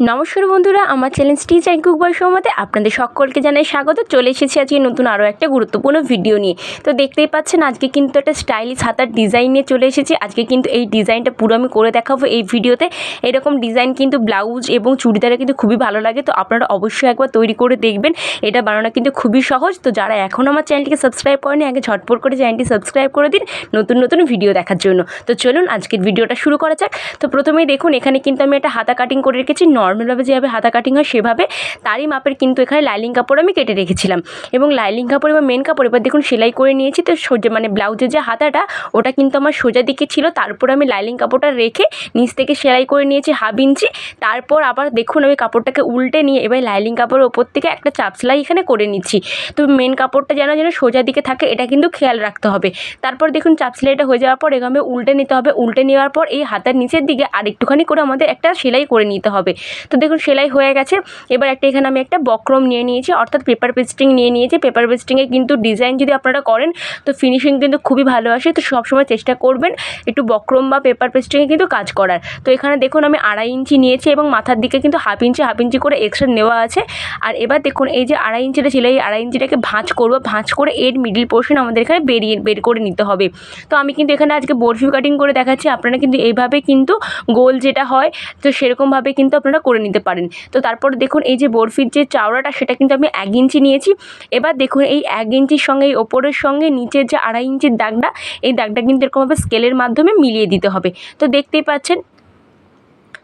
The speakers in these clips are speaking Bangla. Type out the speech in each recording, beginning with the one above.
নমস্কার বন্ধুরা, আমার চ্যানেল স্টিচ কুক বয় সৌমতে আপনাদের সকলকে জানাই স্বাগত। চলে এসেছি আজকে নতুন আরও একটা গুরুত্বপূর্ণ ভিডিও নিয়ে। তো দেখতেই পাচ্ছেন, আজকে কিন্তু একটা স্টাইলিশ হাতার ডিজাইন নিয়ে চলে এসেছি। আজকে কিন্তু এই ডিজাইনটা পুরো আমি করে দেখাবো এই ভিডিওতে। এরকম ডিজাইন কিন্তু ব্লাউজ এবং চুড়িদারে কিন্তু খুবই ভালো লাগে, তো আপনারা অবশ্যই একবার তৈরি করে দেখবেন। এটা বানানো কিন্তু খুবই সহজ, তো যারা এখন আমার চ্যানেলটিকে সাবস্ক্রাইব করেনি, আগে ঝটপট করে চ্যানেলটি সাবস্ক্রাইব করে দিন নতুন নতুন ভিডিও দেখার জন্য। তো চলুন আজকের ভিডিওটা শুরু করা যাক। তো প্রথমেই দেখুন, এখানে কিন্তু আমি একটা হাতা কাটিং করে রেখেছি নর্মালভাবে যেভাবে হাতা কাটিং হয়, সেভাবে তারই মাপের কিন্তু এখানে লাইলিং কাপড় আমি কেটে রেখেছিলাম। এবং লাইলিং কাপড় এবং মেন কাপড়, এবার দেখুন সেলাই করে নিয়েছি, তো সোজা মানে ব্লাউজের যে হাতাটা, ওটা কিন্তু আমার সোজা দিকে ছিল তারপর আমি লাইলিং কাপড়টা রেখে নিচ থেকে সেলাই করে নিয়েছি হাফ ইঞ্চি। তারপর আবার দেখুন আমি কাপড়টাকে উল্টে নিয়ে এবার লাইলিং কাপড়ের ওপর থেকে একটা চাপ সেলাই এখানে করে নিচ্ছি। তো মেন কাপড়টা যেন যেন সোজা দিকে থাকে, এটা কিন্তু খেয়াল রাখতে হবে। তারপর দেখুন চাপ সেলাইটা হয়ে যাওয়ার পর এভাবে উল্টে নিতে হবে। উল্টে নেওয়ার পর এই হাতার নিচের দিকে আর একটুখানি করে আমাদের একটা সেলাই করে নিতে হবে। তো দেখুন সেলাই হয়ে গেছে। এবার একটা এখানে আমি একটা বক্রম নিয়ে নিয়েছি, অর্থাৎ পেপার পেস্টিং নিয়ে নিয়েছি। পেপার পেস্টিংয়ে কিন্তু ডিজাইন যদি আপনারা করেন, তো ফিনিশিং কিন্তু খুবই ভালো আসে। তো সবসময় চেষ্টা করবেন একটু বক্রম বা পেপার পেস্টিংয়ে কিন্তু কাজ করার। তো এখানে দেখুন আমি আড়াই ইঞ্চি নিয়েছি এবং মাথার দিকে কিন্তু হাফ ইঞ্চি হাফ ইঞ্চি করে এক্সট্রা নেওয়া আছে। আর এবার দেখুন এই যে আড়াই ইঞ্চিটা ছিল এই আড়াই ইঞ্চিটাকে ভাঁজ করব। ভাঁজ করে এর মিডিল পোর্শন আমাদের এখানে বেরিয়ে, বের করে নিতে হবে। তো আমি কিন্তু এখানে আজকে বরফি কাটিং করে দেখাচ্ছি। আপনারা কিন্তু এইভাবে কিন্তু গোল যেটা হয়, তো সেরকমভাবে কিন্তু আপনারা করে নিতে পারেন। তো তারপর দেখুন এই যে বরফির যে চাওড়াটা, সেটা কিন্তু আমি এক ইঞ্চি নিয়েছি। এবার দেখুন এই এক ইঞ্চির সঙ্গে, এই ওপরের সঙ্গে, নিচের যে আড়াই ইঞ্চির দাগটা, এই দাগটা কিন্তু এরকমভাবে স্কেলের মাধ্যমে মিলিয়ে দিতে হবে। তো দেখতেই পাচ্ছেন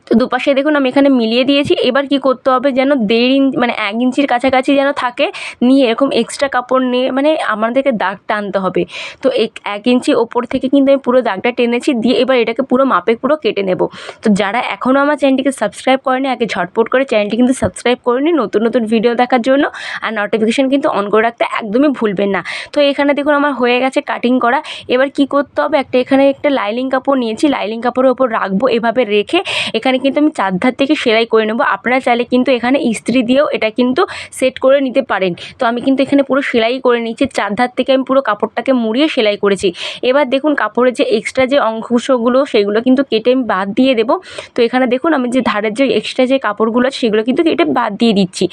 তো দুপাশে দেখুন আমি এখানে মিলিয়ে দিয়েছি। এবার কি করতে হবে যেন দেড় ইঞ্চ মানে এক ইঞ্চির কাছাকাছি যেন থাকে, নিয়ে এরকম এক্সট্রা কাপড় নিয়ে মানে আমাদেরকে দাগ টানতে হবে। তো এক ইঞ্চি ওপর থেকে কিন্তু আমি পুরো দাগটা টেনেছি, দিয়ে এবার এটাকে পুরো মাপে পুরো কেটে নেব। তো যারা এখনও আমার চ্যানেলটিকে সাবস্ক্রাইব করেনি, আগে ঝটপট করে চ্যানেলটি কিন্তু সাবস্ক্রাইব করে নিন নতুন নতুন ভিডিও দেখার জন্য, আর নোটিফিকেশান কিন্তু অন করে রাখতে একদমই ভুলবেন না। তো এখানে দেখুন আমার হয়ে গেছে কাটিং করা। এবার কি করতে হবে, একটা এখানে একটা লাইলিং কাপড় নিয়েছি লাইলিং কাপড়ের ওপর রাখব এভাবে রেখে, এখানে কিন্তু আমি চারধার থেকে সেলাই করে নেব। আপনারা চাইলে কিন্তু এখানে ইস্ত্রি দিয়েও এটা কিন্তু সেট করে নিতে পারেন। তো আমি কিন্তু এখানে পুরো সেলাই করে নিচ্ছি চারধার থেকে আমি পুরো কাপড়টাকে মুড়িয়ে সেলাই করেছি। এবার দেখুন কাপড়ের যে এক্সট্রা যে অংশগুলো, সেগুলো কিন্তু কেটে আমি বাদ দিয়ে দেবো। তো এখানে দেখুন আমি যে ধারের যে এক্সট্রা যে কাপড়গুলো আছে, সেগুলো কিন্তু কেটে বাদ দিয়ে দিচ্ছি।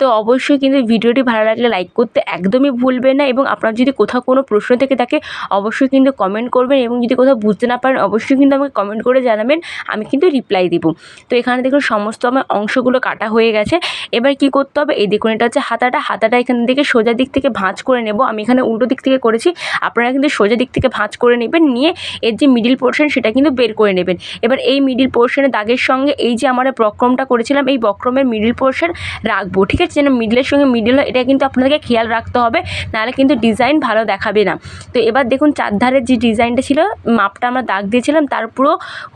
তো অবশ্যই কিন্তু ভিডিওটি ভালো লাগলে লাইক করতে একদমই ভুলবেন না এবং আপনার যদি কোথাও কোনো প্রশ্ন থেকে থাকে, অবশ্যই কিন্তু কমেন্ট করবেন এবং যদি কোথাও বুঝতে না পারেন, অবশ্যই কিন্তু আমাকে কমেন্ট করে জানাবেন। আমি কিন্তু রিপ্লাই দেবো। তো এখানে দেখুন সমস্ত আমার অংশগুলো কাটা হয়ে গেছে। এবার কি করতে হবে? এই দেখুন, এটা হচ্ছে হাতাটা। হাতাটা এখান থেকে সোজা দিক থেকে ভাঁজ করে নেব। আমি এখানে উল্টো দিক থেকে করেছি। আপনারা কিন্তু সোজা দিক থেকে ভাঁজ করে নেবেন। নিয়ে এর যে মিডিল পোর্শন সেটা কিন্তু বের করে নেবেন। এবার এই মিডিল পোর্শনের দাগের সঙ্গে এই যে আমরা বক্রমটা করেছিলাম, এই বক্রমের মিডিল পোর্শন রাখব, ঠিক আছে? যেন মিডিলের সঙ্গে মিডিল এটা কিন্তু আপনাদেরকে খেয়াল রাখতে হবে। নাহলে কিন্তু ডিজাইন ভালো দেখাবে না। তো এবার দেখুন, চারধারের যে ডিজাইনটা ছিল, মাপটা আমরা দাগ দিয়েছিলাম, তার পুরো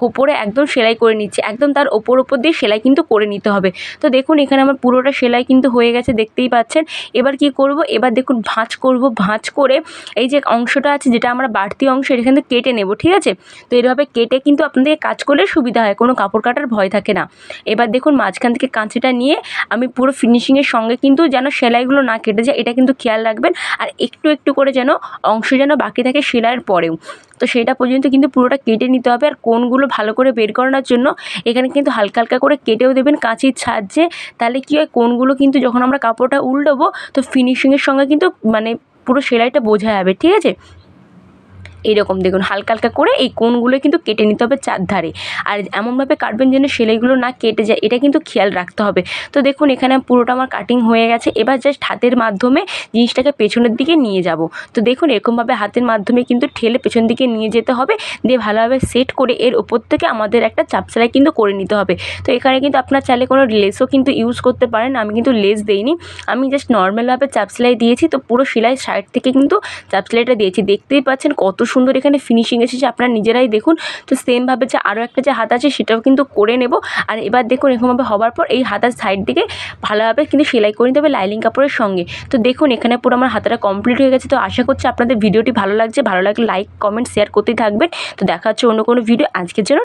উপরে একদম সেলাই করে নিচ্ছি। একদম তার ওপর ওপর দিয়ে সেলাই কিন্তু করে নিতে হবে। তো দেখুন, এখানে আমার পুরোটা সেলাই কিন্তু হয়ে গেছে, দেখতেই পাচ্ছেন। এবার কি করব? এবার দেখুন, ভাঁজ করব, ভাঁজ করে এই যে অংশটা আছে, যেটা আমরা বাড়তি অংশ, এখান থেকে কেটে নেব, ঠিক আছে? তো এইভাবে কেটে কিন্তু আপনাদের কাজ করলে সুবিধা হয়, কোনো কাপড় কাটার ভয় থাকে না। এবার দেখুন, মাঝখান থেকে কাঁচিটা নিয়ে আমি পুরো ফিনিশিংয়ের সঙ্গে কিন্তু যেন সেলাইগুলো না কেটে যায়, এটা কিন্তু খেয়াল রাখবেন। আর একটু একটু করে যেন অংশ যেন বাকি থাকে সেলাইয়ের পরেও। তো সেটা পর্যন্ত কিন্তু পুরোটা কেটে নিতে হবে। আর কোনগুলো ভালো করে বের করানোর জন্য এখানে কিন্তু হালকা হালকা করে কেটেও দেবেন কাঁচির সাহায্যে। তাহলে কী হয়, কোনগুলো কিন্তু যখন আমরা কাপড়টা উল্টোবো, তো ফিনিশিংয়ের সঙ্গে কিন্তু মানে পুরো সেলাইটা বোঝা যাবে, ঠিক আছে? এইরকম দেখুন, হালকা হালকা করে এই কোণগুলো কিন্তু কেটে নিতে হবে চারধারে আর এমনভাবে কাটবেন যেন সেলাইগুলো না কেটে যায়, এটা কিন্তু খেয়াল রাখতে হবে। তো দেখুন, এখানে পুরোটা আমার কাটিং হয়ে গেছে। এবার জাস্ট হাতের মাধ্যমে জিনিসটাকে পেছনের দিকে নিয়ে যাব। তো দেখুন, এরকমভাবে হাতের মাধ্যমে কিন্তু ঠেলে পেছন দিকে নিয়ে যেতে হবে। দিয়ে ভালোভাবে সেট করে এর ওপর থেকে আমাদের একটা চাপ সেলাই কিন্তু করে নিতে হবে। তো এখানে কিন্তু আপনার চাইলে কোনো লেসও কিন্তু ইউজ করতে পারেন। আমি কিন্তু লেস দিইনি। আমি জাস্ট নর্মালভাবে চাপ সেলাই দিয়েছি। তো পুরো সেলাই সাইড থেকে কিন্তু চাপ সেলাইটা দিয়েছি। দেখতেই পাচ্ছেন কত সুন্দর এখানে ফিনিশিং এসেছে, আপনারা নিজেরাই দেখুন। তো সেমভাবে যে আরও একটা যে হাত আছে সেটাও কিন্তু করে নেব। আর এবার দেখুন এরকমভাবে হবার পর এই হাতার সাইড দিকে ভালোভাবে কিন্তু সেলাই করে নিতে হবে লাইলিং কাপড়ের সঙ্গে। তো দেখুন এখানে পুরো আমার হাতাটা কমপ্লিট হয়ে গেছে। তো আশা করছি আপনাদের ভিডিওটি ভালো লাগছে। ভালো লাগলে লাইক কমেন্ট শেয়ার করতেই থাকবেন। তো দেখা হচ্ছে অন্য কোনো ভিডিও আজকের জন্য